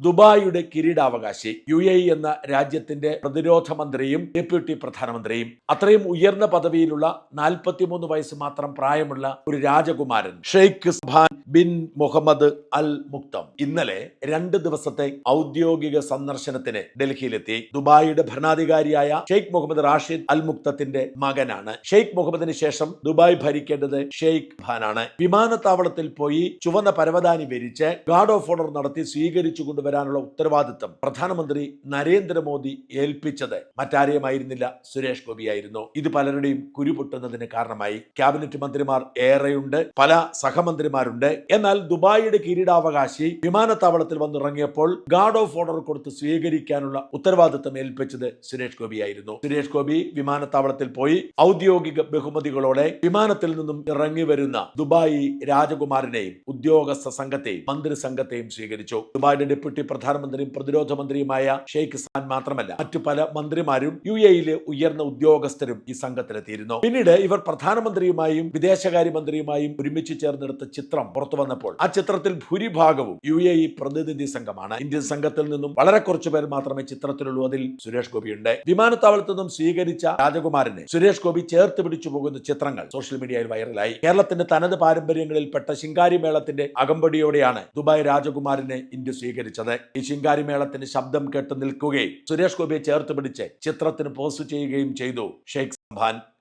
ദുബായിയുടെ കിരീടാവകാശി U A എന്ന രാജ്യത്തിന്റെ പ്രതിരോധ മന്ത്രിയും ഡെപ്യൂട്ടി പ്രധാനമന്ത്രിയും. അത്രയും ഉയർന്ന പദവിയിലുള്ള നാൽപ്പത്തിമൂന്ന് വയസ്സ് മാത്രം പ്രായമുള്ള ഒരു രാജകുമാരൻ ഷെയ്ഖ് സുബാൻ ബിൻ മുഹമ്മദ് അൽ മുക്തം ഇന്നലെ രണ്ട് ദിവസത്തെ ഔദ്യോഗിക സന്ദർശനത്തിന് ഡൽഹിയിലെത്തി ദുബായിയുടെ ഭരണാധികാരിയായ ഷെയ്ഖ് മുഹമ്മദ് റാഷിദ് അൽ മുക്തത്തിന്റെ മകനാണ്. ഷെയ്ഖ് മുഹമ്മദിന് ശേഷം ദുബായ് ഭരിക്കേണ്ടത് ഷെയ്ഖ് ഖാനാണ്. വിമാനത്താവളത്തിൽ പോയി ചുവന്ന പരവതാനി വരിച്ച് ഗാർഡ് ഓഫ് ഓണർ നടത്തി സ്വീകരിച്ചു കൊണ്ടുവരാനുള്ള ഉത്തരവാദിത്തം പ്രധാനമന്ത്രി നരേന്ദ്രമോദി ഏൽപ്പിച്ചത് മറ്റാരെയുമായിരുന്നില്ല സുരേഷ് ഗോപിയായിരുന്നു. ഇത് പലരുടെയും കുരുപൊട്ടുന്നതിന് കാരണമായി. ക്യാബിനറ്റ് മന്ത്രിമാർ ഏറെയുണ്ട്. പല സഹമന്ത്രിമാരുണ്ട്. എന്നാൽ ദുബായിയുടെ കിരീടാവകാശി വിമാനത്താവളത്തിൽ വന്നിറങ്ങിയപ്പോൾ ഗാർഡ് ഓഫ് ഓണർ കൊടുത്ത് സ്വീകരിക്കാനുള്ള ഉത്തരവാദിത്തം ഏൽപ്പിച്ചത് സുരേഷ് ഗോപിയായിരുന്നു. സുരേഷ് ഗോപി വിമാനത്താവളത്തിൽ പോയി ഔദ്യോഗിക ബഹുമതികളോടെ വിമാനത്തിൽ നിന്നും ഇറങ്ങി വരുന്ന ദുബായി രാജകുമാരനെയും ഉദ്യോഗസ്ഥ സംഘത്തെയും മന്ത്രി സംഘത്തെയും സ്വീകരിച്ചു. ദുബായിയുടെ ഡെപ്യൂട്ടി പ്രധാനമന്ത്രിയും പ്രതിരോധ മന്ത്രിയുമായ ഷെയ്ഖ് ഖാൻ മാത്രമല്ല മറ്റു പല മന്ത്രിമാരും യു എയിലെ ഉയർന്ന ഉദ്യോഗസ്ഥരും ഈ സംഘത്തിലെത്തിയിരുന്നു. പിന്നീട് ഇവർ പ്രധാനമന്ത്രിയുമായും വിദേശകാര്യ മന്ത്രിയുമായും ഒരുമിച്ച് ചേർന്നെടുത്ത ചിത്രം പുറത്തു വന്നപ്പോൾ ആ ചിത്രത്തിൽ ഭൂരിഭാഗവും യു എ ഇ പ്രതിനിധി സംഘമാണ്. ഇന്ത്യൻ സംഘത്തിൽ നിന്നും വളരെ കുറച്ചു പേർ മാത്രമേ ചിത്രത്തിലുള്ളൂ. അതിൽ സുരേഷ് ഗോപിയുണ്ട്. വിമാനത്താവളത്തിൽ നിന്നും സ്വീകരിച്ച രാജകുമാരനെ സുരേഷ് ഗോപി ചേർത്ത് പിടിച്ചു പോകുന്ന ചിത്രങ്ങൾ സോഷ്യൽ മീഡിയയിൽ വൈറലായി. കേരളത്തിന്റെ തനത് പാരമ്പര്യങ്ങളിൽപ്പെട്ട ശിങ്കാരി മേളത്തിന്റെ അകമ്പടിയോടെയാണ് ദുബായ് രാജകുമാരനെ ഇന്ത്യ സ്വീകരിച്ചത്. ഈ ശിങ്കാരി മേളത്തിന്റെ ശബ്ദം കേട്ട് നിൽക്കുകയും സുരേഷ് ഗോപിയെ ചേർത്ത് പിടിച്ച് ചിത്രത്തിന് പോസ്റ്റ് ചെയ്യുകയും ചെയ്തു ഷെയ്ഖ് സംഭാൻ